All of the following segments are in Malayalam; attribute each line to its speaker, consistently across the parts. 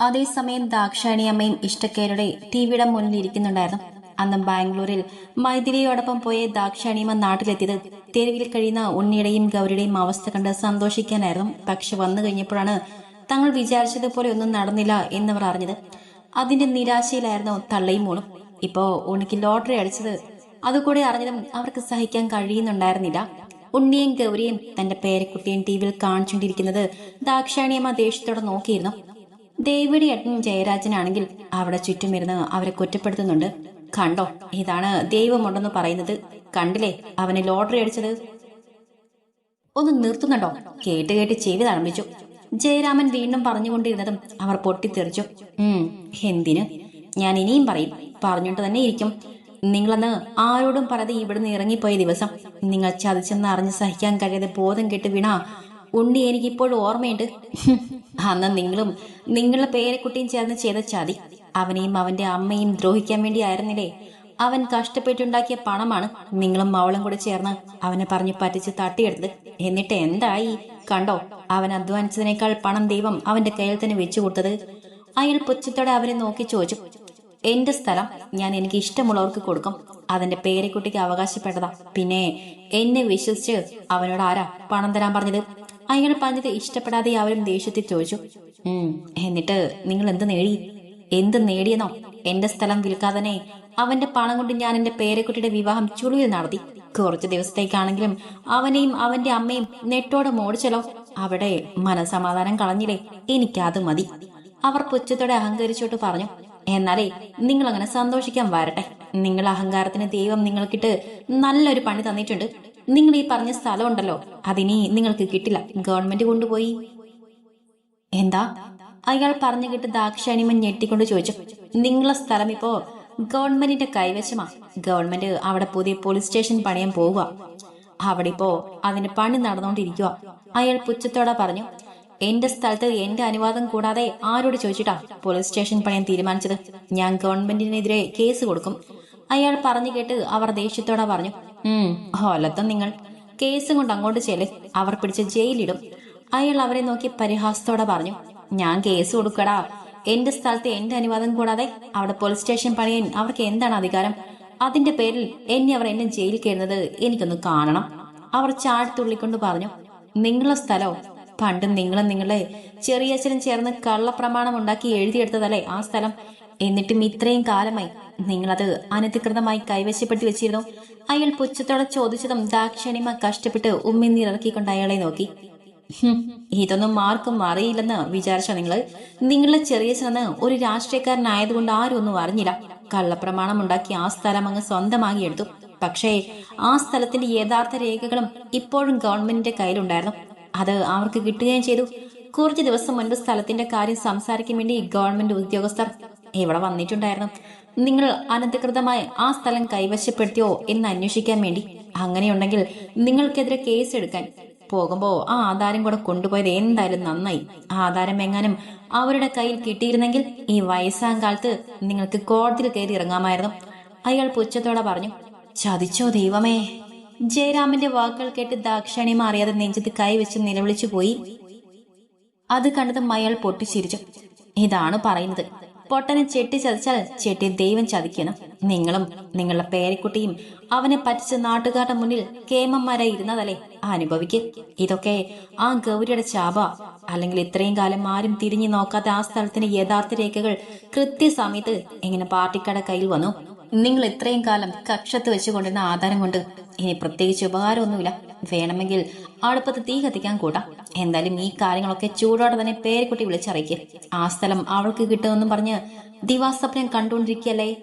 Speaker 1: അതേസമയം ദാക്ഷായണിയമ്മയും ഇഷ്ടക്കേരുടെ ടിവിയുടെ മുന്നിൽ ഇരിക്കുന്നുണ്ടായിരുന്നു അന്ന് ബാംഗ്ലൂരിൽ മൈഥിലിയോടൊപ്പം പോയ ദാക്ഷായണിയമ്മ നാട്ടിലെത്തിയത് തെരുവിൽ കഴിയുന്ന ഉണ്ണിയുടെയും ഗൗരിയുടെയും അവസ്ഥ കണ്ട് സന്തോഷിക്കാനായിരുന്നു. പക്ഷെ വന്നു കഴിഞ്ഞപ്പോഴാണ് തങ്ങൾ വിചാരിച്ചതുപോലെ ഒന്നും നടന്നില്ല എന്നവർ അറിഞ്ഞത്. അതിന്റെ നിരാശയിലായിരുന്നു തള്ളയും മോളും. ഇപ്പോ ഉണ്ണിക്ക് ലോട്ടറി അടിച്ചത് അതുകൂടെ അറിഞ്ഞതും അവർക്ക് സഹിക്കാൻ കഴിയുന്നുണ്ടായിരുന്നില്ല. ഉണ്ണിയും ഗൗരിയും തന്റെ പേരക്കുട്ടിയും ടി വിയിൽ കാണിച്ചുകൊണ്ടിരിക്കുന്നത് ദാക്ഷായണിയമ്മ ദേഷ്യത്തോടെ നോക്കിയിരുന്നു. ദേവിയുടെ അട്ടൻ ജയരാജനാണെങ്കിൽ അവിടെ ചുറ്റുമിരുന്ന് അവരെ കുറ്റപ്പെടുത്തുന്നുണ്ട്. കണ്ടോ? ഇതാണ് ദൈവമുണ്ടെന്ന് പറയുന്നത്. കണ്ടില്ലേ? അവന് ലോട്ടറി അടിച്ചത്. ഒന്ന് നിർത്തുന്നുണ്ടോ? കേട്ട് കേട്ട് ചെവി തഴമ്പിച്ചു ജയരാമൻ വീണ്ടും പറഞ്ഞുകൊണ്ടിരുന്നതും അവർ പൊട്ടിത്തെറിച്ചു. ഉം എന്തിന്? ഞാൻ ഇനിയും പറയും. പറഞ്ഞോണ്ട് തന്നെ ഇരിക്കും. നിങ്ങളന്ന് ആരോടും പറയാതെ ഇവിടുന്ന് ഇറങ്ങിപ്പോയ ദിവസം നിങ്ങൾ ചതിച്ചെന്ന് അറിഞ്ഞ് സഹിക്കാൻ കഴിയാതെ ബോധം കെട്ട് വീണ ഉണ്ണി എനിക്കിപ്പോഴും ഓർമ്മയുണ്ട്. അന്ന് നിങ്ങളും നിങ്ങളുടെ പേരക്കുട്ടിയും ചേർന്ന് ചെയ്ത ചതി. അവനെയും അവന്റെ അമ്മയും ദ്രോഹിക്കാൻ വേണ്ടിയായിരുന്നില്ലേ? അവൻ കഷ്ടപ്പെട്ടുണ്ടാക്കിയ പണമാണ് നിങ്ങളും അവളും കൂടെ ചേർന്ന് അവനെ പറഞ്ഞു പറ്റിച്ച് തട്ടിയെടുത്ത് എന്നിട്ട് എന്തായി? കണ്ടോ? അവൻ അധ്വാനിച്ചതിനേക്കാൾ പണം ദൈവം അവന്റെ കയ്യിൽ തന്നെ വെച്ചു കൊടുത്തത്. അയാൾ പുച്ഛത്തോടെ അവരെ നോക്കി ചോദിച്ചു എന്റെ സ്ഥലം ഞാൻ എനിക്ക് ഇഷ്ടമുള്ളവർക്ക് കൊടുക്കും. അതിന്റെ പേരെക്കുട്ടിക്ക് അവകാശപ്പെട്ടതാ. പിന്നെ എന്നെ വിശ്വസിച്ച് അവനോട് ആരാ പണം തരാൻ പറഞ്ഞത്? അയാൾ പറഞ്ഞത് ഇഷ്ടപ്പെടാതെ അവരും ദേഷ്യത്തിൽ ചോദിച്ചു. എന്നിട്ട് നിങ്ങൾ എന്ത് നേടി? എന്ത് നേടിയെന്നോ? എന്റെ സ്ഥലം വിൽക്കാതനെ. അവന്റെ പണം കൊണ്ട് ഞാൻ എന്റെ പേരക്കുട്ടിയുടെ വിവാഹം ചുളിയിൽ നടത്തി. കുറച്ച് ദിവസത്തേക്കാണെങ്കിലും അവനെയും അവന്റെ അമ്മയും നെട്ടോടെ മോടിച്ചല്ലോ. അവിടെ മനസമാധാനം കളഞ്ഞില്ലേ? എനിക്കത് മതി. അവർ പുച്ഛത്തോടെ അഹങ്കരിച്ചോട്ട് പറഞ്ഞു. എന്നാലേ നിങ്ങൾ അങ്ങനെ സന്തോഷിക്കാൻ വരട്ടെ. നിങ്ങൾ അഹങ്കാരത്തിന് ദൈവം നിങ്ങൾക്കിട്ട് നല്ലൊരു പണി തന്നിട്ടുണ്ട്. നിങ്ങൾ ഈ പറഞ്ഞ സ്ഥലം ഉണ്ടല്ലോ അതിനി നിങ്ങൾക്ക് കിട്ടില്ല. ഗവൺമെന്റ് കൊണ്ടുപോയി. എന്താ? അയാൾ പറഞ്ഞു കേട്ട് ദാക്ഷാണിമൻ ഞെട്ടിക്കൊണ്ട് ചോദിച്ചു. നിങ്ങളെ സ്ഥലം ഇപ്പോ ഗവൺമെന്റിന്റെ കൈവശമാ. ഗവൺമെന്റ് അവിടെ പുതിയ പോലീസ് സ്റ്റേഷൻ പണിയാൻ പോവുക. അവിടെ ഇപ്പോ അതിന്റെ പണി നടന്നുകൊണ്ടിരിക്കുക. അയാൾ പുച്ഛത്തോടെ പറഞ്ഞു എന്റെ സ്ഥലത്ത് എന്റെ അനുവാദം കൂടാതെ ആരോട് ചോദിച്ചിട്ടാ പോലീസ് സ്റ്റേഷൻ പണിയാൻ തീരുമാനിച്ചത്? ഞാൻ ഗവൺമെന്റിനെതിരെ കേസ് കൊടുക്കും. അയാൾ പറഞ്ഞു കേട്ട് അവർ ദേഷ്യത്തോടെ പറഞ്ഞു ഹോലത്തും നിങ്ങൾ കേസും കൊണ്ട് അങ്ങോട്ട് ചെല്ല്. അവർ പിടിച്ച് ജയിലിടും. അയാൾ അവരെ നോക്കി പരിഹാസത്തോടെ പറഞ്ഞു ഞാൻ കേസ് കൊടുക്കടാ. എന്റെ സ്ഥലത്ത് എന്റെ അനുവാദം കൂടാതെ അവിടെ പോലീസ് സ്റ്റേഷൻ പണിയാൻ അവർക്ക് എന്താണ് അധികാരം? അതിന്റെ പേരിൽ എന്നെ അവർ എന്നെ ജയിലിൽ കയറുന്നത് എനിക്കൊന്ന് കാണണം. അവർ ചാടിത്തുള്ളിക്കൊണ്ട് പറഞ്ഞു നിങ്ങളെ സ്ഥലോ? പണ്ട് നിങ്ങളും നിങ്ങളെ ചെറിയച്ഛനും ചേർന്ന് കള്ളപ്രമാണം ഉണ്ടാക്കി എഴുതിയെടുത്തതല്ലേ ആ സ്ഥലം? എന്നിട്ടും ഇത്രയും കാലമായി നിങ്ങളത് അനധികൃതമായി കൈവശപ്പെടുത്തി വെച്ചിരുന്നു. അയാൾ പുച്ഛത്തോടെ ചോദിച്ചതും ദാക്ഷണിമ കഷ്ടപ്പെട്ട് ഉമ്മിന്നിറക്കിക്കൊണ്ട് അയാളെ നോക്കി. ഇതൊന്നും ആർക്കും അറിയില്ലെന്ന് വിചാരിച്ച നിങ്ങൾ നിങ്ങളുടെ ചെറിയ ചെന്ന് ഒരു രാഷ്ട്രീയക്കാരനായതുകൊണ്ട് ആരും ഒന്നും അറിഞ്ഞില്ല. കള്ളപ്രമാണം ഉണ്ടാക്കി ആ സ്ഥലം അങ്ങ് സ്വന്തമാക്കി എടുത്തു. പക്ഷേ ആ സ്ഥലത്തിന്റെ യഥാർത്ഥ രേഖകളും ഇപ്പോഴും ഗവൺമെന്റിന്റെ കയ്യിലുണ്ടായിരുന്നു. അത് അവർക്ക് കിട്ടുകയും ചെയ്തു. കുറച്ച് ദിവസം മുൻപ് സ്ഥലത്തിന്റെ കാര്യം സംസാരിക്കാൻ വേണ്ടി ഗവൺമെന്റ് ഉദ്യോഗസ്ഥർ ഇവിടെ വന്നിട്ടുണ്ടായിരുന്നു. നിങ്ങൾ അനധികൃതമായി ആ സ്ഥലം കൈവശപ്പെടുത്തിയോ എന്ന് അന്വേഷിക്കാൻ വേണ്ടി. അങ്ങനെയുണ്ടെങ്കിൽ നിങ്ങൾക്കെതിരെ കേസ് എടുക്കാൻ പോകുമ്പോ ആ ആധാരം കൂടെ കൊണ്ടുപോയത് എന്തായാലും നന്നായി. ആധാരം എങ്ങാനും അവരുടെ കയ്യിൽ കിട്ടിയിരുന്നെങ്കിൽ ഈ വയസ്സാം കാലത്ത് നിങ്ങൾക്ക് കോടതിയിൽ കയറി ഇറങ്ങാമായിരുന്നു. അയാൾ പുച്ഛത്തോടെ പറഞ്ഞു ചതിച്ചോ ദൈവമേ. ജയരാമന്റെ വാക്കുകൾ കേട്ട് ദാക്ഷണി അറിയാതെ നെഞ്ചത്ത് കൈവച്ച് നിലവിളിച്ചു പോയി അത് കണ്ടതും അയാൾ പൊട്ടിച്ചിരിച്ചു. ഇതാണ് പറയുന്നത്. പൊട്ടനെ ചെട്ടി ചതിച്ചാൽ ചെട്ടി ദൈവം ചതിക്കണം. നിങ്ങളും നിങ്ങളുടെ പേരക്കുട്ടിയും അവനെ പറ്റിച്ച നാട്ടുകാരുടെ മുന്നിൽ കേമന്മാരായി ഇരുന്നതല്ലേ? അനുഭവിക്ക്. ഇതൊക്കെ ആ ഗൗരിയുടെ ചാപ അല്ലെങ്കിൽ ഇത്രയും കാലം ആരും തിരിഞ്ഞു നോക്കാത്ത ആ സ്ഥലത്തിന്റെ യഥാർത്ഥ രേഖകൾ കൃത്യസമയത്ത് എങ്ങനെ പാർട്ടിക്കാരുടെ കയ്യിൽ വന്നു? നിങ്ങൾ ഇത്രയും കാലം കക്ഷത്ത് വെച്ചുകൊണ്ടിരുന്ന ആധാരം കൊണ്ട് ഇനി പ്രത്യേകിച്ച് ഉപകാരമൊന്നുമില്ല. വേണമെങ്കിൽ അടുപ്പത്ത് തീ കത്തിക്കാൻ കൂട്ടാം. എന്തായാലും ഈ കാര്യങ്ങളൊക്കെ ചൂടോടെ തന്നെ പേരെക്കുട്ടി വിളിച്ചറിയിക്കുക ആ സ്ഥലം അവൾക്ക് കിട്ടുമെന്നും പറഞ്ഞ് ദിവാസ്വപ്നം കണ്ടുകൊണ്ടിരിക്കുകയല്ലേ?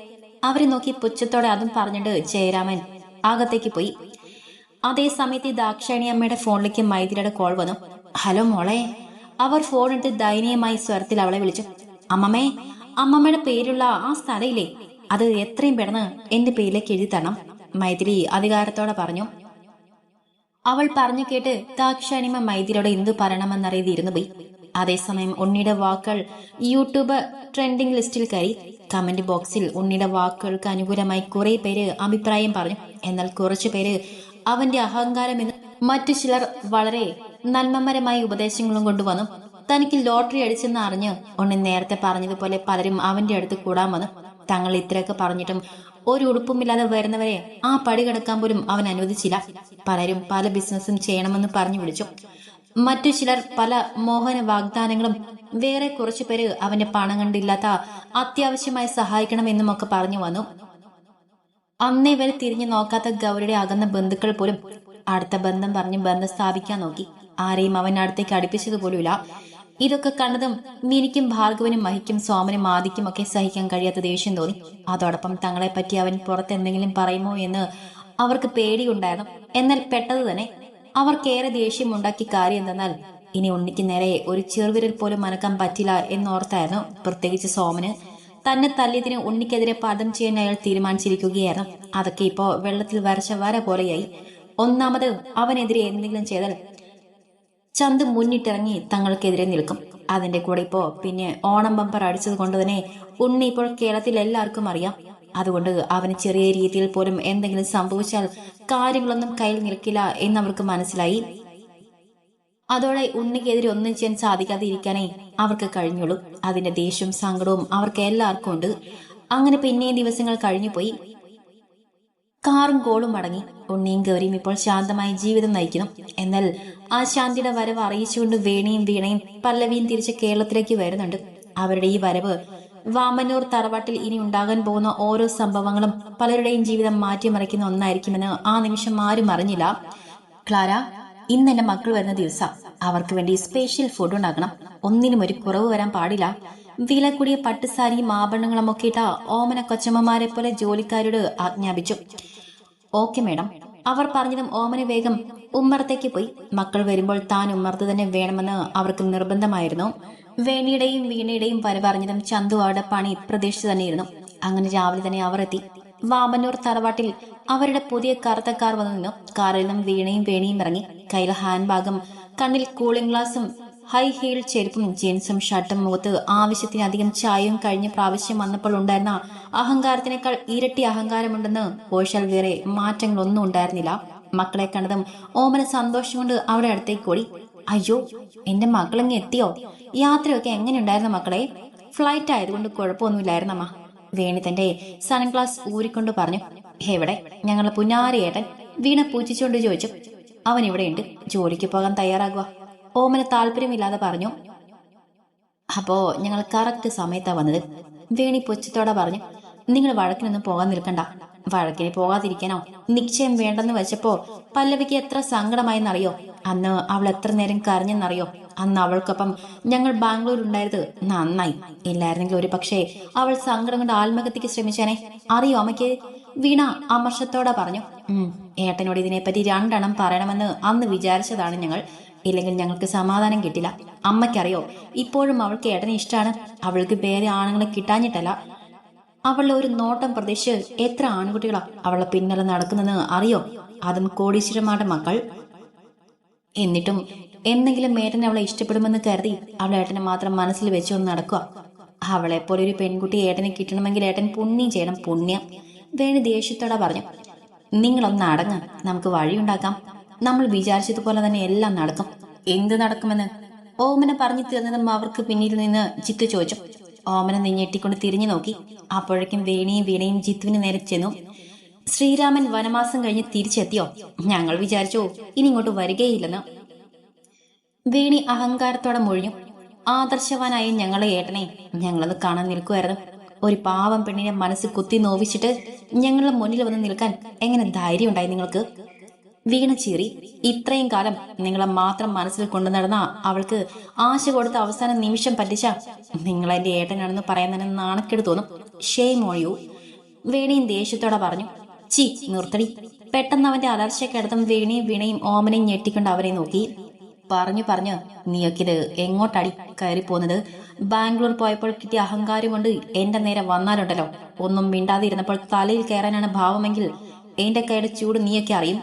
Speaker 1: അവരെ നോക്കി പുച്ഛത്തോടെ അതും പറഞ്ഞിട്ട് ജയരാമൻ അകത്തേക്ക് പോയി. അതേ സമയത്ത് ദാക്ഷായണി അമ്മയുടെ ഫോണിലേക്ക് മൈതിരിയുടെ കോൾ വന്നു. ഹലോ മോളെ. അവർ ഫോൺ എടുത്ത് ദയനീയമായി സ്വരത്തിൽ അവളെ വിളിച്ചു. അമ്മമ്മേ അമ്മമ്മയുടെ പേരുള്ള ആ സ്ഥലയില്ലേ? അത് എത്രയും പെട്ടെന്ന് എന്റെ പേരിലേക്ക് എഴുതി തരണം. മൈഥിലി അധികാരത്തോടെ പറഞ്ഞു. അവൾ പറഞ്ഞു കേട്ട് ദാക്ഷാണിമ മൈഥിലിയോട് എന്തു പറയണമെന്നറിയത് ഇരുന്നു പോയി. അതേസമയം ഉണ്ണിയുടെ വാക്കുകൾ യൂട്യൂബ് ട്രെൻഡിംഗ് ലിസ്റ്റിൽ കയറി. കമന്റ് ബോക്സിൽ ഉണ്ണിയുടെ വാക്കുകൾക്ക് അനുകൂലമായി കുറെ പേര് അഭിപ്രായം പറഞ്ഞു. എന്നാൽ കുറച്ചു പേര് അവന്റെ അഹങ്കാരം എന്ന് മറ്റു ചിലർ വളരെ നന്മമരമായ ഉപദേശങ്ങളും കൊണ്ടുവന്നു. തനിക്ക് ലോട്ടറി അടിച്ചെന്ന് അറിഞ്ഞ് ഉണ്ണി നേരത്തെ പറഞ്ഞതുപോലെ പലരും അവന്റെ അടുത്ത് കൂടാൻ വന്നു. തങ്ങൾ ഇത്രയൊക്കെ പറഞ്ഞിട്ടും ഒരു ഉടുപ്പുമില്ലാതെ വരുന്നവരെ ആ പടി കിടക്കാൻ പോലും അവൻ അനുവദിച്ചില്ല. പലരും പല ബിസിനസ്സും ചെയ്യണമെന്ന് പറഞ്ഞു വിളിച്ചു. മറ്റു ചിലർ പല മോഹന വാഗ്ദാനങ്ങളും വേറെ കുറച്ചു പേര് അവന്റെ പണം കണ്ടില്ലാത്ത അത്യാവശ്യമായി സഹായിക്കണമെന്നും ഒക്കെ പറഞ്ഞു വന്നു. അന്നേ വരെ തിരിഞ്ഞു നോക്കാത്ത ഗൗരിയുടെ അകന്ന ബന്ധുക്കൾ പോലും അടുത്ത ബന്ധം പറഞ്ഞ് ബന്ധം സ്ഥാപിക്കാൻ നോക്കി. ആരെയും അവൻ അടുത്തേക്ക് അടുപ്പിച്ചത് പോലുമില്ല ഇതൊക്കെ കണ്ടതും മിനിക്കും ഭാർഗവനും മഹിക്കും സോമനും ആദിക്കും ഒക്കെ സഹിക്കാൻ കഴിയാത്ത ദേഷ്യം തോന്നി. അതോടൊപ്പം തങ്ങളെ പറ്റി അവൻ പുറത്ത് എന്തെങ്കിലും പറയുമോ എന്ന് അവർക്ക് പേടിയുണ്ടായിരുന്നു. എന്നാൽ പെട്ടത് തന്നെ അവർക്കേറെ ദേഷ്യം ഉണ്ടാക്കി കാര്യം എന്തെന്നാൽ ഇനി ഉണ്ണിക്ക് നേരെ ഒരു ചെറുവിരൽ പോലും മനക്കാൻ പറ്റില്ല എന്നോർത്തായിരുന്നു. പ്രത്യേകിച്ച് സോമന് തന്നെ തല്ലിയതിന് ഉണ്ണിക്കെതിരെ പദം ചെയ്യാൻ അയാൾ തീരുമാനിച്ചിരിക്കുകയായിരുന്നു. അതൊക്കെ ഇപ്പോ വെള്ളത്തിൽ വരച്ച വര പോലെയായി. ഒന്നാമത് അവനെതിരെ എന്തെങ്കിലും ചെയ്താൽ ചന്ത് മുന്നിട്ടിറങ്ങി തങ്ങൾക്കെതിരെ നിൽക്കും. അതിന്റെ കൂടെ ഇപ്പോ പിന്നെ ഓണം ബമ്പർ അടിച്ചത് കൊണ്ട് തന്നെ ഉണ്ണി ഇപ്പോൾ കേരളത്തിൽ എല്ലാവർക്കും അറിയാം. അതുകൊണ്ട് അവന് ചെറിയ രീതിയിൽ പോലും എന്തെങ്കിലും സംഭവിച്ചാൽ കാര്യങ്ങളൊന്നും കയ്യിൽ നിൽക്കില്ല എന്നവർക്ക് മനസ്സിലായി. അതോടെ ഉണ്ണിക്കെതിരെ ഒന്നും ചെയ്യാൻ സാധിക്കാതെ ഇരിക്കാനേ അവർക്ക് കഴിഞ്ഞുള്ളൂ. അതിന്റെ ദേഷ്യവും സങ്കടവും അവർക്ക് എല്ലാവർക്കും ഉണ്ട്. അങ്ങനെ പിന്നെയും ദിവസങ്ങൾ കഴിഞ്ഞുപോയി. കാറും കോളും മടങ്ങി. ഉണ്ണിയും ഗൗരിയും ഇപ്പോൾ ശാന്തമായി ജീവിതം നയിക്കുന്നു. എന്നാൽ ആ ശാന്തിയുടെ വരവ് അറിയിച്ചുകൊണ്ട് വേണിയും വീണയും പല്ലവിയും തിരിച്ച് കേരളത്തിലേക്ക് വരുന്നുണ്ട്. അവരുടെ ഈ വരവ് വാമനൂർ തറവാട്ടിൽ ഇനി ഉണ്ടാകാൻ പോകുന്ന ഓരോ സംഭവങ്ങളും പലരുടെയും ജീവിതം മാറ്റിമറിക്കുന്ന ഒന്നായിരിക്കുമെന്ന് ആ നിമിഷം ആരും അറിഞ്ഞില്ല. ക്ലാര ഇന്ന് എന്റെ മക്കൾ വരുന്ന ദിവസം അവർക്ക് വേണ്ടി സ്പെഷ്യൽ ഫുഡ് ഉണ്ടാക്കണം. ഒന്നിനും ഒരു കുറവ് വരാൻ പാടില്ല. വില കൂടിയ പട്ടുസാരിയും ആഭരണങ്ങളും ഒക്കെ ഇട്ട ഓമന കൊച്ചമ്മമാരെ പോലെ ജോലിക്കാരോട് ആജ്ഞാപിച്ചു. Okay madam. അവർ പറഞ്ഞതും ഓമന വേഗം ഉമ്മറത്തേക്ക് പോയി. മക്കൾ വരുമ്പോൾ താൻ ഉമ്മർത്ത് തന്നെ വേണമെന്ന് അവർക്ക് നിർബന്ധമായിരുന്നു. വേണിയുടെയും വീണയുടെയും വരവറിഞ്ഞതും ചന്തു അവരുടെ പണി പ്രതീക്ഷിച്ചു തന്നെയിരുന്നു. അങ്ങനെ രാവിലെ തന്നെ അവർ എത്തി. വാമന്നൂർ തറവാട്ടിൽ അവരുടെ പുതിയ കറുത്ത കാർ വന്നു നിന്നു. കാറിൽ നിന്നും വീണയും വേണിയും ഇറങ്ങി. കയ്യിൽ ഹാൻഡ് ബാഗും കണ്ണിൽ കൂളിംഗ് ഗ്ലാസും ഹൈ ഹീൽ ചെരുപ്പും ജീൻസും ഷർട്ടും മുഖത്ത് ആവശ്യത്തിനധികം ചായയും കഴിഞ്ഞ പ്രാവശ്യം വന്നപ്പോൾ ഉണ്ടായിരുന്ന അഹങ്കാരത്തിനേക്കാൾ ഇരട്ടി അഹങ്കാരമുണ്ടെന്ന് പോഷാൽ വേറെ മാറ്റങ്ങളൊന്നും ഉണ്ടായിരുന്നില്ല. മക്കളെ കണ്ടതും ഓമന സന്തോഷം കൊണ്ട് അവിടെ അടുത്തേക്ക് ഓടി. അയ്യോ എന്റെ മക്കളങ്ങ് എത്തിയോ? യാത്രയൊക്കെ എങ്ങനെ എങ്ങനെയുണ്ടായിരുന്നു മക്കളെ? ഫ്ലൈറ്റ് ആയതുകൊണ്ട് കുഴപ്പമൊന്നുമില്ലായിരുന്നമ്മ വേണി തന്റെ സൺഗ്ലാസ് ഊരിക്കൊണ്ട് പറഞ്ഞു. എവിടെ? ഞങ്ങളുടെ പുന്നാരിയേട്ടൻ വീണ പൂച്ചിച്ചുകൊണ്ട് ചോദിച്ചു. അവൻ ഇവിടെയുണ്ട്. ജോലിക്ക് പോകാൻ തയ്യാറാകുക ഓമന താല്പര്യമില്ലാതെ പറഞ്ഞു അപ്പോ ഞങ്ങൾ കറക്റ്റ് സമയത്താ വന്നത്. വേണി പൊച്ചത്തോടെ പറഞ്ഞു നിങ്ങൾ വഴക്കിനൊന്നും പോകാൻ നിൽക്കണ്ട. വഴക്കിന് പോകാതിരിക്കാനോ? നിശ്ചയം വേണ്ടെന്ന് വെച്ചപ്പോ പല്ലവിക്ക് എത്ര സങ്കടമായെന്നറിയോ? അന്ന് അവൾ എത്ര നേരം കരഞ്ഞെന്നറിയോ? അന്ന് അവൾക്കൊപ്പം ഞങ്ങൾ ബാംഗ്ലൂർ ഉണ്ടായത് നന്നായി. ഇല്ലായിരുന്നെങ്കിൽ ഒരു പക്ഷേ അവൾ സങ്കടം കൊണ്ട് ആത്മഹത്യക്ക് ശ്രമിച്ചേനെ. അറിയോ അമ്മയ്ക്ക്? വീണ അമർഷത്തോടെ പറഞ്ഞു ഉം ഏട്ടനോട് ഇതിനെപ്പറ്റി രണ്ടെണ്ണം പറയണമെന്ന് അന്ന് വിചാരിച്ചതാണ് ഞങ്ങൾ. ഇല്ലെങ്കിൽ ഞങ്ങൾക്ക് സമാധാനം കിട്ടില്ല. അമ്മയ്ക്കറിയോ ഇപ്പോഴും അവൾക്ക് ഏട്ടനെ ഇഷ്ടമാണ് അവൾക്ക് വേറെ ആണുങ്ങളെ കിട്ടാഞ്ഞിട്ടല്ല. അവളുടെ ഒരു നോട്ടം പ്രതീക്ഷിച്ച് എത്ര ആൺകുട്ടികളാ അവളെ പിന്നാലെ നടക്കുന്നത് അറിയോ? അതും കോടീശ്വരന്മാരുടെ മക്കൾ. എന്നിട്ടും എന്തെങ്കിലും ഏട്ടനെ അവളെ ഇഷ്ടപ്പെടുമെന്ന് കരുതി അവളെ ഏട്ടനെ മാത്രം മനസ്സിൽ വെച്ചൊന്ന് നടക്കുക. അവളെ പോലെ ഒരു പെൺകുട്ടി ഏട്ടനെ കിട്ടണമെങ്കിൽ ഏട്ടൻ പുണ്യം ചെയ്യണം. പുണ്യം. വേണി ദേഷ്യത്തോടെ പറഞ്ഞു നിങ്ങളൊന്ന് അടങ്ങാം. നമുക്ക് വഴിയുണ്ടാക്കാം. നമ്മൾ വിചാരിച്ചതുപോലെ തന്നെ എല്ലാം നടക്കും. എന്ത് നടക്കുമെന്ന്? ഓമന പറഞ്ഞു തീർന്നതും അവർക്ക് പിന്നിൽ നിന്ന് ചിത്തു ചോദിച്ചു. ഓമന നെഞ്ഞെട്ടിക്കൊണ്ട് തിരിഞ്ഞു നോക്കി. അപ്പോഴേക്കും വേണിയും വീണയും ജിത്തുവിന് നേരെ ചെന്നു. ശ്രീരാമൻ വനമാസം കഴിഞ്ഞ് തിരിച്ചെത്തിയോ? ഞങ്ങൾ വിചാരിച്ചു ഇനി ഇങ്ങോട്ട് വരികയില്ലെന്ന്. വേണി അഹങ്കാരത്തോടെ മൊഴിഞ്ഞു. ആദർശവാനായ ഞങ്ങളെ ഏട്ടനെ ഞങ്ങളത് കാണാൻ നിൽക്കുമായിരുന്നു ഒരു പാവം പെണ്ണിനെ മനസ്സ് കുത്തി നോവിച്ചിട്ട് ഞങ്ങളുടെ മുന്നിൽ വന്ന് നിൽക്കാൻ എങ്ങനെ ധൈര്യം ഉണ്ടായി നിങ്ങൾക്ക്? വീണ ചീറി ഇത്രയും കാലം നിങ്ങളെ മാത്രം മനസ്സിൽ കൊണ്ടു നടന്ന അവൾക്ക് ആശ കൊടുത്ത അവസാന നിമിഷം പറ്റിച്ച നിങ്ങളെന്റെ ഏട്ടനാണെന്ന് പറയുന്നതിന് നാണക്കേട് തോന്നും. ഷേ മോഴിയു വേണിയും ദേഷ്യത്തോടെ പറഞ്ഞു. ചി നിർത്തടി. പെട്ടെന്ന് അവന്റെ അലർച്ചക്കടത്തും വേണിയും വീണയും ഓമനയും ഞെട്ടിക്കൊണ്ട് അവരെ നോക്കി. പറഞ്ഞു പറഞ്ഞു നീയൊക്കിത് എങ്ങോട്ടടി കയറി പോന്നത് ബാംഗ്ലൂർ പോയപ്പോൾ കിട്ടിയ അഹങ്കാരം കൊണ്ട് എന്റെ നേരെ വന്നാലുണ്ടല്ലോ. ഒന്നും മിണ്ടാതിരുന്നപ്പോൾ തലയിൽ കയറാനാണ് ഭാവമെങ്കിൽ എന്റെ കൈയുടെ ചൂട് നീയൊക്കെ അറിയും.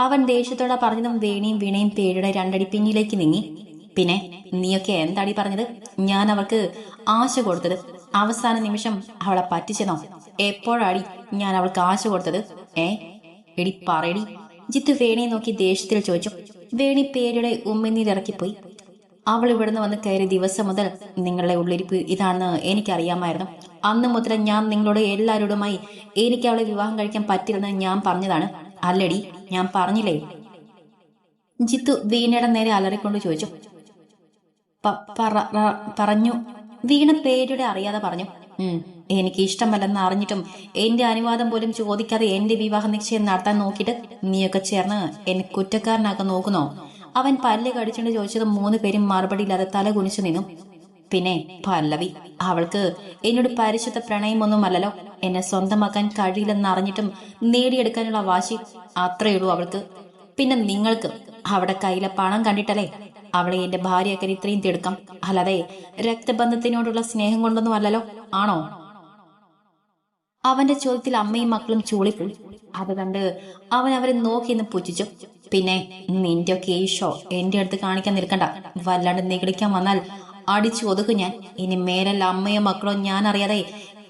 Speaker 1: അവൻ ദേഷ്യത്തോടെ പറഞ്ഞതും വേണിയും വീണയും പേരുടെ രണ്ടടി പിന്നിലേക്ക് നീങ്ങി. പിന്നെ നീയൊക്കെ എന്താടി പറഞ്ഞത്? ഞാൻ അവൾക്ക് ആശ കൊടുത്തത്. അവസാന നിമിഷം അവളെ പറ്റിച്ചെന്നോ? എപ്പോഴാടി ഞാൻ അവൾക്ക് ആശ കൊടുത്തത്? ഏ? എടി പറയടി. ജിത്തു വേണിയെ നോക്കി ദേഷ്യത്തിൽ ചോദിച്ചു. വേണി പേരുടെ ഉമ്മിനീരിറക്കിപ്പോയി. അവൾ ഇവിടുന്ന് വന്ന് കയറിയ ദിവസം മുതൽ നിങ്ങളുടെ ഉള്ളിരിപ്പ് ഇതാണെന്ന് എനിക്കറിയാമായിരുന്നു. അന്ന് മുതൽ ഞാൻ നിങ്ങളോട് എല്ലാവരോടുമായി എനിക്ക് അവളെ വിവാഹം കഴിക്കാൻ പറ്റില്ലെന്ന് ഞാൻ പറഞ്ഞതാണ്. അല്ലടി ഞാൻ പറഞ്ഞില്ലേ? ജിത്തു വീണയുടെ നേരെ അലറിക്കൊണ്ട് ചോദിച്ചു. പറഞ്ഞു. വീണ പേരുടെ അറിയാതെ പറഞ്ഞു. എനിക്ക് ഇഷ്ടമല്ലെന്ന് അറിഞ്ഞിട്ടും എന്റെ അനുവാദം പോലും ചോദിക്കാതെ എന്റെ വിവാഹ നിശ്ചയം നടത്താൻ നോക്കിയിട്ട് നീയൊക്കെ ചേർന്ന് എന്നെ കുറ്റക്കാരനാക്കാൻ നോക്കുന്നോ? അവൻ പല്ല് കടിച്ചുകൊണ്ട് ചോദിച്ചത് മൂന്ന് പേരും മറുപടിയില്ലാതെ തല കുനിച്ചു നിന്നു. പിന്നെ പല്ലവി അവൾക്ക് എന്നോട് പരിശുദ്ധ പ്രണയമൊന്നുമല്ലല്ലോ. എന്നെ സ്വന്തമാക്കാൻ കഴിയില്ലെന്ന് അറിഞ്ഞിട്ടും നേടിയെടുക്കാനുള്ള വാശി അത്രയുള്ളൂ അവൾക്ക്. പിന്നെ നിങ്ങൾക്ക് അവിടെ കയ്യിലെ പണം കണ്ടിട്ടല്ലേ? അവളെ എന്റെ ഭാര്യയൊക്കെ ഇത്രയും തിടുക്കം. അല്ലാതെ രക്തബന്ധത്തിനോടുള്ള സ്നേഹം കൊണ്ടൊന്നും അല്ലല്ലോ. ആണോ? അവന്റെ ചോദ്യത്തിൽ അമ്മയും മക്കളും ചൂളിപ്പോയി. അത് കണ്ട് അവൻ അവരെ നോക്കി നിന്ന് പുച്ഛിച്ചു. പിന്നെ നിന്റെ ഒക്കെ ഈ ഷോ എന്റെ അടുത്ത് കാണിക്കാൻ നിൽക്കണ്ട. വല്ലാണ്ട് നികടിക്കാൻ വന്നാൽ അടിച്ചു ഒതുക്കും ഞാൻ. ഇനി മേലല്ല അമ്മയോ മക്കളോ ഞാൻ അറിയാതെ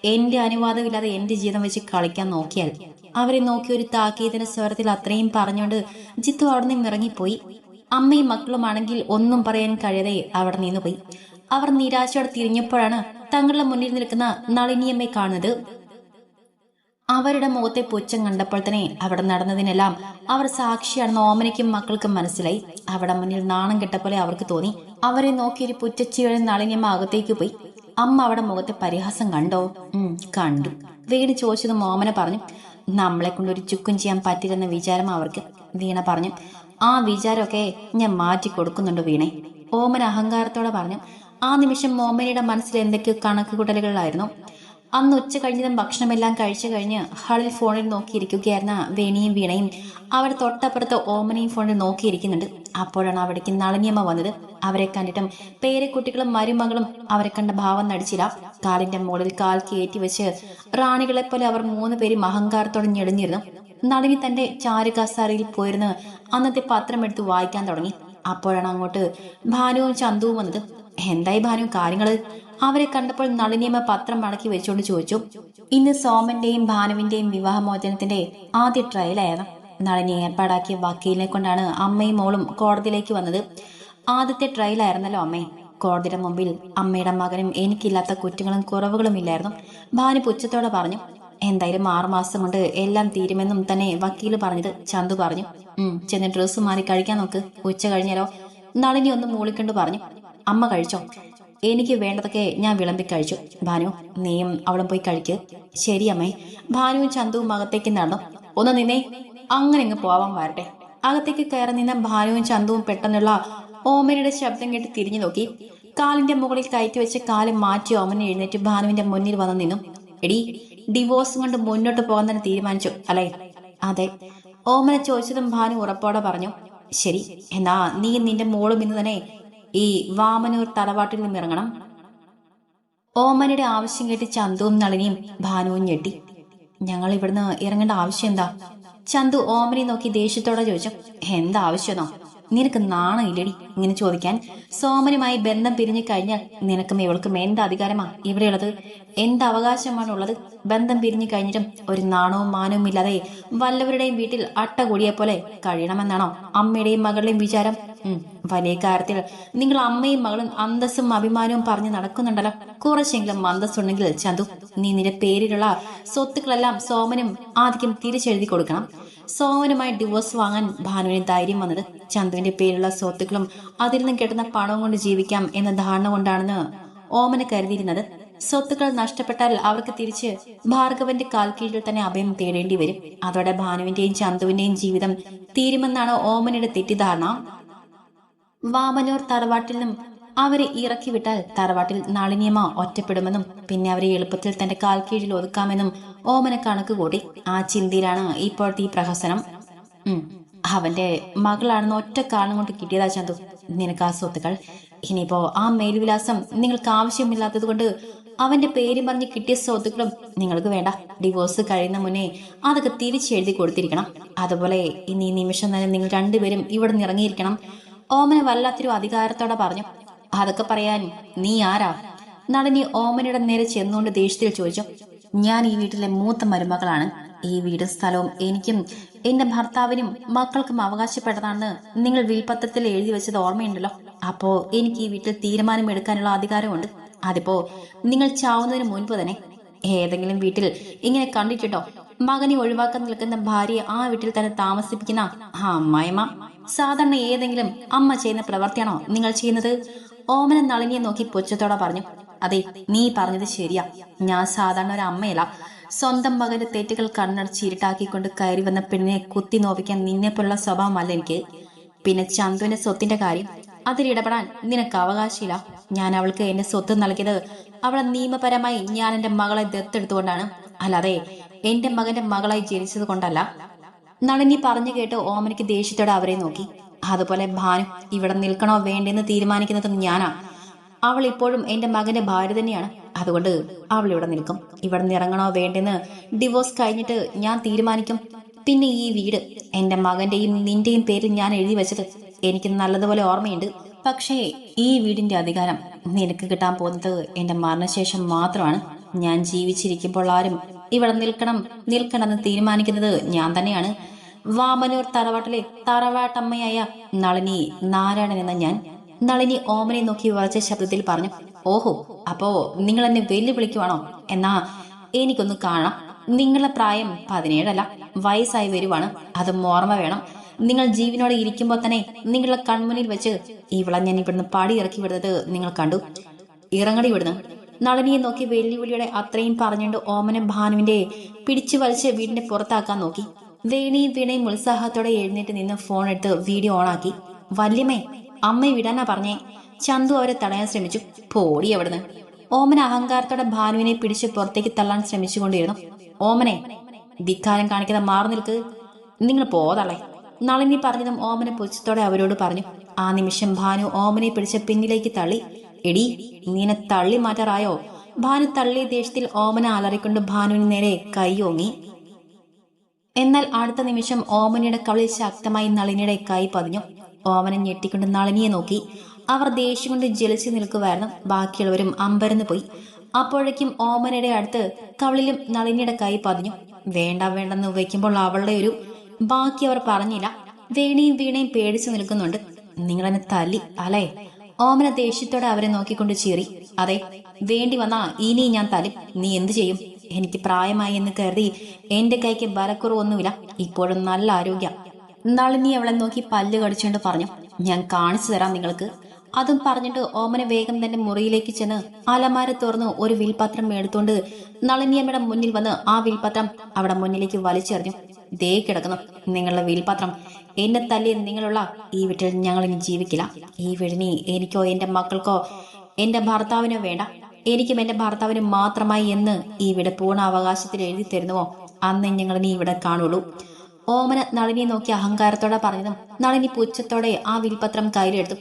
Speaker 1: എന്റെ അനുവാദമില്ലാതെ എന്റെ ജീവിതം വെച്ച് കളിക്കാൻ നോക്കിയാൽ. അവരെ നോക്കി ഒരു താക്കീതിന്റെ സ്വരത്തിൽ അത്രയും പറഞ്ഞുകൊണ്ട് ജിത്തു അവിടെ നിന്ന് ഇറങ്ങിപ്പോയി. അമ്മയും മക്കളും ആണെങ്കിൽ ഒന്നും പറയാൻ കഴിയാതെ അവിടെ നിന്ന് പോയി അവർ നിരാശയോടെ തിരിഞ്ഞപ്പോഴാണ് തങ്ങളുടെ മുന്നിൽ നിൽക്കുന്ന നളിനിയമ്മയെ കാണുന്നത്. അവരുടെ മുഖത്തെ പുച്ഛം കണ്ടപ്പോൾ തന്നെ അവിടെ നടന്നതിനെല്ലാം അവർ സാക്ഷിയാണെന്ന് ഓമനയ്ക്കും മക്കൾക്കും മനസ്സിലായി. അവിടെ മുന്നിൽ നാണം കെട്ട പോലെ അവർക്ക് തോന്നി. അവരെ നോക്കി ഒരു പുറ്റച്ചിയുടെ നളിനിയമ്മ അകത്തേക്ക് പോയി. അമ്മ അവിടെ മുഖത്തെ പരിഹാസം കണ്ടോ? ഉം കണ്ടു. വീണ് ചോദിച്ചത് ഓമന പറഞ്ഞു നമ്മളെ കൊണ്ട് ഒരു ചുക്കും ചെയ്യാൻ പറ്റില്ലെന്ന വിചാരം അവർക്ക് വീണ പറഞ്ഞു. ആ വിചാരമൊക്കെ ഞാൻ മാറ്റി കൊടുക്കുന്നുണ്ട് വീണേ ഓമൻ അഹങ്കാരത്തോടെ പറഞ്ഞു. ആ നിമിഷം ഓമനയുടെ മനസ്സിൽ എന്തൊക്കെയോ കണക്കുകൂട്ടലുകളായിരുന്നു. അന്ന് ഉച്ച കഴിഞ്ഞതും ഭക്ഷണമെല്ലാം കഴിച്ചു കഴിഞ്ഞ് ഹാളിൽ ഫോണിൽ നോക്കിയിരിക്കുകയായിരുന്ന വേണിയും വീണയും അവർ തൊട്ടപ്പുറത്ത് ഓമനയും ഫോണിൽ നോക്കിയിരിക്കുന്നുണ്ട്. അപ്പോഴാണ് അവിടേക്ക് നളിനിയമ്മ വന്നത്. അവരെ കണ്ടിട്ടും പേരക്കുട്ടികളും മരുമകളും അവരെ കണ്ട ഭാവം നടിച്ചില്ല. കാലിന്റെ മുകളിൽ കാൽ കയറ്റി വെച്ച് റാണികളെ പോലെ അവർ മൂന്ന് പേരും അഹങ്കാരത്തോടെ ഞെളിഞ്ഞിരുന്നു. നളിനി തന്റെ ചാരുകസാരയിൽ പോയിരുന്ന് അന്നത്തെ പത്രം എടുത്ത് വായിക്കാൻ തുടങ്ങി. അപ്പോഴാണ് അങ്ങോട്ട് ഭാനുവും ചന്തുവും വന്നത്. എന്തായി ഭാനു കാര്യങ്ങൾ? അവരെ കണ്ടപ്പോൾ നളിനിയമ്മ പത്രം മടക്കി വെച്ചുകൊണ്ട് ചോദിച്ചു ഇന്ന് സോമന്റെയും ഭാനുവിന്റെയും വിവാഹമോചനത്തിന്റെ ആദ്യ ട്രയലായിരുന്നു നളിനി ഏർപ്പാടാക്കിയ വക്കീലിനെ കൊണ്ടാണ് അമ്മയും മോളും കോടതിയിലേക്ക് വന്നത്. ആദ്യത്തെ ട്രയലായിരുന്നല്ലോ അമ്മേ. കോടതിയുടെ മുമ്പിൽ അമ്മയുടെ മകനും എനിക്കില്ലാത്ത കുറ്റങ്ങളും കുറവുകളും ഇല്ലായിരുന്നു. ഭാനു പുച്ഛത്തോടെ പറഞ്ഞു എന്തായാലും ആറുമാസം കൊണ്ട് എല്ലാം തീരുമെന്നും തന്നെ വക്കീൽ പറഞ്ഞത് ചന്തു പറഞ്ഞു. ഉം ചെന്ന് ഡ്രസ്സ് മാറി കഴിക്കാൻ നോക്ക്. ഉച്ച കഴിഞ്ഞാലോ? നളിനി ഒന്ന് മൂളിക്കൊണ്ട് പറഞ്ഞു അമ്മ കഴിച്ചോ? എനിക്ക് വേണ്ടതൊക്കെ ഞാൻ വിളമ്പി കഴിച്ചു. ഭാനു നീയും അവളും പോയി കഴിക്ക്. ശരി അമ്മേ. ഭാനുവും ചന്തുവും അകത്തേക്ക് നടന്നു. ഒന്ന് നിന്നെ. അങ്ങനെ ഇങ്ങ് പോവാൻ വരട്ടെ. അകത്തേക്ക് കയറി നിന്ന ഭാനുവും ചന്തുവും പെട്ടെന്നുള്ള ഓമനയുടെ ശബ്ദം കേട്ട് തിരിഞ്ഞു നോക്കി. കാലിന്റെ മുകളിൽ കയറ്റി വെച്ച് കാൽ മാറ്റി ഓമന എഴുന്നേറ്റ് ഭാനുവിന്റെ മുന്നിൽ വന്ന് നിന്നു. എടി ഡിവോഴ്സും കൊണ്ട് മുന്നോട്ട് പോകാൻ തന്നെ തീരുമാനിച്ചു അല്ലേ? അതെ. ഓമന ചോദിച്ചതും ഭാനു ഉറപ്പോടെ പറഞ്ഞു ശരി എന്നാ നീ നിന്റെ മോളും ഇന്ന് തന്നെ ഈ വാമനൂർ തറവാട്ടിൽ നിന്നും ഇറങ്ങണം ഓമനയുടെ ആവശ്യം കേട്ട് ചന്തുവും നളിനിയും ഭാനുവും ഞെട്ടി. ഞങ്ങൾ ഇവിടുന്ന് ഇറങ്ങേണ്ട ആവശ്യം എന്താ? ചന്തു ഓമനെ നോക്കി ദേഷ്യത്തോടെ ചോദിച്ചു എന്താ ആവശ്യമെന്നോ നിനക്ക് നാണം ഇല്ലടി ഇങ്ങനെ ചോദിക്കാൻ സോമനുമായി ബന്ധം പിരിഞ്ഞു കഴിഞ്ഞാൽ നിനക്കും ഇവൾക്കും എന്ത് അധികാരമാ? ഇവിടെയുള്ളത് എന്ത് അവകാശമാണ് ഉള്ളത്? ബന്ധം പിരിഞ്ഞു കഴിഞ്ഞിട്ടും ഒരു നാണവും മാനവും ഇല്ലാതെ വല്ലവരുടെയും വീട്ടിൽ അട്ട കൂടിയ പോലെ കഴിയണമെന്നാണോ? അമ്മയുടെയും മകളുടെയും വിചാരം വലിയ കാര്യത്തിൽ നിങ്ങൾ അമ്മയും മകളും അന്തസ്സും അഭിമാനവും പറഞ്ഞ് നടക്കുന്നുണ്ടല്ലോ. കുറച്ചെങ്കിലും അന്തസ്സുണ്ടെങ്കിൽ ചന്തു നീ നിന്റെ പേരിലുള്ള സ്വത്തുക്കളെല്ലാം സോമനും ആദ്യം തിരിച്ചെഴുതി കൊടുക്കണം. സോമനുമായി ഡിവോഴ്സ് വാങ്ങാൻ ഭാനുവിന് ധൈര്യം വന്നത് ചന്തുവിന്റെ പേരിലുള്ള സ്വത്തുക്കളും അതിൽ നിന്ന് കിട്ടുന്ന പണവും കൊണ്ട് ജീവിക്കാം എന്ന ധാരണ കൊണ്ടാണെന്ന് ഓമന് കരുതിയിരുന്നത്. സ്വത്തുക്കൾ നഷ്ടപ്പെട്ടാൽ അവർക്ക് തിരിച്ച് ഭാർഗവന്റെ കാൽ കീഴിൽ തന്നെ അഭയം തേടേണ്ടി വരും. അതോടെ ഭാനുവിന്റെയും ചന്തുവിന്റെയും ജീവിതം തീരുമെന്നാണ് ഓമനയുടെ തെറ്റിദ്ധാരണ. വാമനൂർ തറവാട്ടിൽ നിന്നും അവരെ ഇറക്കി വിട്ടാൽ തറവാട്ടിൽ നളിനിയമ്മ ഒറ്റപ്പെടുമെന്നും പിന്നെ അവരെ എളുപ്പത്തിൽ തന്റെ കാൽ കീഴിൽ ഒതുക്കാമെന്നും ഓമന കണക്ക് കൂടി ആ ചിന്തയിലാണ് ഇപ്പോഴത്തെ ഈ പ്രഹസനം. അവന്റെ മകളാണെന്ന് ഒറ്റ കാരണം കൊണ്ട് കിട്ടിയതാ ചന്തു. നിനക്ക് ആ സ്വത്തുക്കൾ. ഇനിയിപ്പോ ആ മേൽവിലാസം നിങ്ങൾക്ക് ആവശ്യമില്ലാത്തത് കൊണ്ട് അവന്റെ പേര് പറഞ്ഞ് കിട്ടിയ സ്വത്തുക്കളും നിങ്ങൾക്ക് വേണ്ട. ഡിവോഴ്സ് കഴിയുന്ന മുന്നേ അതൊക്കെ തിരിച്ചെഴുതി കൊടുത്തിരിക്കണം. അതുപോലെ ഇനി നിമിഷം തന്നെ നിങ്ങൾ രണ്ടുപേരും ഇവിടെ നിന്ന് ഇറങ്ങിയിരിക്കണം. ഓമന വല്ലാത്തൊരു അധികാരത്തോടെ പറഞ്ഞു അതൊക്കെ പറയാൻ നീ ആരാ? നടനി ഓമനയുടെ നേരെ ചെന്നുകൊണ്ട് ദേഷ്യത്തിൽ ചോദിച്ചു ഞാൻ ഈ വീട്ടിലെ മൂത്ത മരുമകളാണ്. ഈ വീടും സ്ഥലവും എനിക്കും എന്റെ ഭർത്താവിനും മക്കൾക്കും അവകാശപ്പെട്ടതാണെന്ന് നിങ്ങൾ വീൽപത്രത്തിൽ എഴുതി വെച്ചത് ഓർമ്മയുണ്ടല്ലോ. അപ്പോ എനിക്ക് ഈ വീട്ടിൽ തീരുമാനം എടുക്കാനുള്ള അധികാരമുണ്ട്. അതിപ്പോ നിങ്ങൾ ചാവുന്നതിന് മുൻപ് തന്നെ ഏതെങ്കിലും വീട്ടിൽ ഇങ്ങനെ കണ്ടിട്ടുണ്ടോ? മകനെ ഒഴിവാക്കാൻ നിൽക്കുന്ന ഭാര്യയെ ആ വീട്ടിൽ തന്നെ താമസിപ്പിക്കുന്ന ആ അമ്മായിമ്മ? സാധാരണ ഏതെങ്കിലും അമ്മ ചെയ്യുന്ന പ്രവർത്തിയാണോ നിങ്ങൾ ചെയ്യുന്നത്? ഓമന നളിനിയെ നോക്കി പുച്ഛത്തോടെ പറഞ്ഞു അതെ നീ പറഞ്ഞത് ശരിയാ. ഞാൻ സാധാരണ ഒരു അമ്മയല്ല. സ്വന്തം മകന്റെ തെറ്റുകൾ കണ്ണടച്ച് ഇരുട്ടാക്കിക്കൊണ്ട് കയറി വന്ന പെണ്ണിനെ കുത്തി നോവിക്കാൻ നിന്നെപ്പോലുള്ള സ്വഭാവമല്ല എനിക്ക്. പിന്നെ ചന്തുവിന്റെ സ്വത്തിന്റെ കാര്യം അതിലിടപെടാൻ നിനക്ക് അവകാശമില്ല. ഞാൻ അവൾക്ക് എന്റെ സ്വത്ത് നൽകിയത് അവളെ നിയമപരമായി ഞാൻ എന്റെ മകളെ ദത്തെടുത്തുകൊണ്ടാണ്. അല്ലാതെ എന്റെ മകന്റെ മകളായി ജനിച്ചത് കൊണ്ടല്ല. നളിനി പറഞ്ഞു കേട്ട് ഓമനയ്ക്ക് ദേഷ്യത്തോടെ അവരെ നോക്കി. അതുപോലെ ഭാനു ഇവിടെ നിൽക്കണോ വേണ്ടെന്ന് തീരുമാനിക്കുന്നതും ഞാനാ. അവൾ ഇപ്പോഴും എന്റെ മകന്റെ ഭാര്യ തന്നെയാണ്. അതുകൊണ്ട് അവൾ ഇവിടെ നിൽക്കും. ഇവിടെ നിന്ന് ഇറങ്ങണോ വേണ്ടെന്ന് ഡിവോഴ്സ് കഴിഞ്ഞിട്ട് ഞാൻ തീരുമാനിക്കും. പിന്നെ ഈ വീട് എന്റെ മകന്റെയും നിന്റെയും പേരിൽ ഞാൻ എഴുതി വെച്ചത് എനിക്ക് നല്ലതുപോലെ ഓർമ്മയുണ്ട്. പക്ഷേ ഈ വീടിന്റെ അധികാരം നിനക്ക് കിട്ടാൻ പോകുന്നത് എന്റെ മരണശേഷം മാത്രമാണ്. ഞാൻ ജീവിച്ചിരിക്കുമ്പോൾ ആരും ഇവിടെ നിൽക്കണം നിൽക്കണമെന്ന് തീരുമാനിക്കുന്നത് ഞാൻ തന്നെയാണ്. വാമനൂർ തറവാട്ടിലെ തറവാട്ടമ്മയായ നളിനി നാരായണൻ എന്ന ഞാൻ നളിനി ഓമനെ നോക്കി ഉറച്ച ശബ്ദത്തിൽ പറഞ്ഞു ഓഹോ അപ്പോ നിങ്ങൾ എന്നെ വെല്ലുവിളിക്കുവാണോ? എന്നാ എനിക്കൊന്ന് കാണാം. നിങ്ങളുടെ പ്രായം പതിനേഴല്ല വയസ്സായി വരുവാണ്. അത് ഓർമ്മ വേണം. നിങ്ങൾ ജീവനോടെ ഇരിക്കുമ്പോൾ തന്നെ നിങ്ങളുടെ കൺമുന്നിൽ വെച്ച് ഇവളെ ഞാൻ ഇവിടുന്ന് പടി ഇറക്കി വിടുന്നത് നിങ്ങൾ കണ്ടു. ഇറങ്ങടി വിടുന്നു നളിനിയെ നോക്കി വെല്ലുവിളിയുടെ അത്രയും പറഞ്ഞുകൊണ്ട് ഓമനം ഭാനുവിന്റെ പിടിച്ചു വലിച്ച് വീടിന്റെ പുറത്താക്കാൻ നോക്കി. വേണിയും വീണയും ഉത്സാഹത്തോടെ എഴുന്നേറ്റ് നിന്ന് ഫോൺ എടുത്ത് വീഡിയോ ഓണാക്കി വല്യമ്മേ അമ്മയെ വിടാനാ പറഞ്ഞേ. ചന്തു അവരെ തടയാൻ ശ്രമിച്ചു. പോടി അവിടുന്ന്. ഓമന അഹങ്കാരത്തോടെ ഭാനുവിനെ പിടിച്ച് പുറത്തേക്ക് തള്ളാൻ ശ്രമിച്ചുകൊണ്ടിരുന്നു. ഓമനെ ധിക്കാരം കാണിക്കാതെ മാറി നിൽക്ക്. നിങ്ങൾ പോതളെ നളിനി പറഞ്ഞതും ഓമന പുച്ഛത്തോടെ അവരോട് പറഞ്ഞു. ആ നിമിഷം ഭാനു ഓമനെ പിടിച്ച് പിന്നിലേക്ക് തള്ളി. എടി നീനെ തള്ളി മാറ്റാറായോ? ഭാനു തള്ളി ദേഷ്യത്തിൽ ഓമന അലറിക്കൊണ്ട് ഭാനുവിന് നേരെ കൈയോങ്ങി എന്നാൽ അടുത്ത നിമിഷം ഓമനയുടെ കവളിൽ ശക്തമായി നളിനിയുടെ കൈ പതിഞ്ഞു. ഓമന ഞെട്ടിക്കൊണ്ട് നളിനിയെ നോക്കി. അവർ ദേഷ്യം കൊണ്ട് ജലിച്ചു നിൽക്കുമായിരുന്നു ബാക്കിയുള്ളവരും അമ്പരന്ന് പോയി. അപ്പോഴേക്കും ഓമനയുടെ അടുത്ത് കവളിലും നളിനിയുടെ കൈ പതിഞ്ഞു. വേണ്ട വേണ്ടെന്ന് വയ്ക്കുമ്പോൾ അവളുടെ ഒരു ബാക്കി അവർ പറഞ്ഞില്ല. വേണിയും വീണയും പേടിച്ചു നിൽക്കുന്നുണ്ട്. നിങ്ങളെന്നെ തല്ലി അല്ലേ? ഓമന ദേഷ്യത്തോടെ അവരെ നോക്കിക്കൊണ്ട് ചീറി. അതെ വേണ്ടി വന്നാ ഇനി ഞാൻ തലും നീ എന്തു ചെയ്യും? എനിക്ക് പ്രായമായി എന്ന് കരുതി എന്റെ കൈക്ക് ബലക്കുറവൊന്നുമില്ല ഇപ്പോഴും നല്ല ആരോഗ്യം. നളിനി അവളെ നോക്കി പല്ല് കടിച്ചുകൊണ്ട് പറഞ്ഞു ഞാൻ കാണിച്ചു തരാം നിങ്ങൾക്ക്. അതും പറഞ്ഞിട്ട് ഓമന വേഗം തന്നെ മുറിയിലേക്ക് ചെന്ന് അലമാര തുറന്ന് ഒരു വിൽപത്രം എടുത്തുകൊണ്ട് നളിനിയമ്മയുടെ മുന്നിൽ വന്ന് ആ വിൽപത്രം അവിടെ മുന്നിലേക്ക് വലിച്ചെറിഞ്ഞു. ദേ കിടക്കുന്നു. നിങ്ങളുടെ വീൽപാത്രം. എന്നെ തല്ലി നിങ്ങളുള്ള ഈ വീട്ടിൽ ഞങ്ങൾ ഇനി ജീവിക്കില്ല. ഈ വീടിനി എനിക്കോ എന്റെ മക്കൾക്കോ എന്റെ ഭർത്താവിനോ വേണ്ട. എനിക്കും എന്റെ ഭർത്താവിനും മാത്രമായി എന്ന് ഈ വീട് പൂർണ അവകാശത്തിൽ എഴുതി തരുന്നുവോ? അന്ന് ഞങ്ങൾ നീ ഇവിടെ കാണുള്ളൂ. ഓമന നളിനിയെ നോക്കി അഹങ്കാരത്തോടെ പറഞ്ഞതും നളിനി പുച്ഛത്തോടെ ആ വിൽപത്രം കയ്യിലെടുത്തു.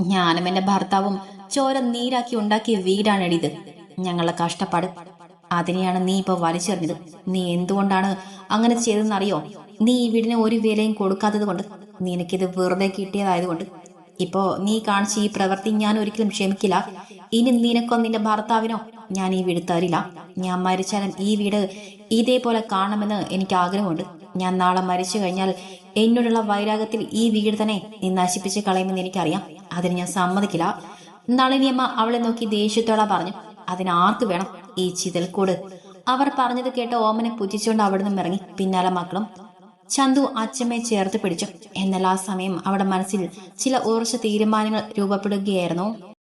Speaker 1: ഞാനും എന്റെ ഭർത്താവും ചോര നീരാക്കി ഉണ്ടാക്കിയ വീടാണ് എഴുതിയത് ഞങ്ങളുടെ കഷ്ടപ്പാട് അതിനെയാണ് നീ ഇപ്പൊ വലിച്ചെറിഞ്ഞത്. നീ എന്തുകൊണ്ടാണ് അങ്ങനെ ചെയ്തതെന്നറിയോ? നീ ഈ വീടിന് ഒരു വിലയും കൊടുക്കാത്തത് കൊണ്ട് നിനക്കിത് വെറുതെ കിട്ടിയതായതുകൊണ്ട്. ഇപ്പോ നീ കാണിച്ച ഈ പ്രവൃത്തി ഞാൻ ഒരിക്കലും ക്ഷമിക്കില്ല. ഇനി നിനക്കോ നിന്റെ ഭർത്താവിനോ ഞാൻ ഈ വീട് തരില്ല. ഞാൻ മരിച്ചാലും ഈ വീട് ഇതേപോലെ കാണണമെന്ന് എനിക്ക് ആഗ്രഹമുണ്ട്. ഞാൻ നാളെ മരിച്ചു കഴിഞ്ഞാൽ എന്നോടുള്ള വൈരാഗത്തിൽ ഈ വീട് തന്നെ നീ നശിപ്പിച്ച് കളയുമെന്ന് എനിക്കറിയാം. അതിന് ഞാൻ സമ്മതിക്കില്ല. നളിനിയമ്മ അവളെ നോക്കി ദേഷ്യത്തോടെ പറഞ്ഞു അതിനാർക്ക് വേണം? ഈ ചിതൽക്കൂട്. അവർ പറഞ്ഞത് കേട്ട ഓമനെ പുച്ഛിച്ചുകൊണ്ട് നിന്നും ഇറങ്ങി പിന്നാലെ മക്കളും ചന്തു അച്ഛമ്മയെ ചേർത്ത് പിടിച്ചു. എന്നാൽ ആ സമയം അവിടെ മനസ്സിൽ ചില ഊർജ തീരുമാനങ്ങൾ രൂപപ്പെടുകയായിരുന്നു.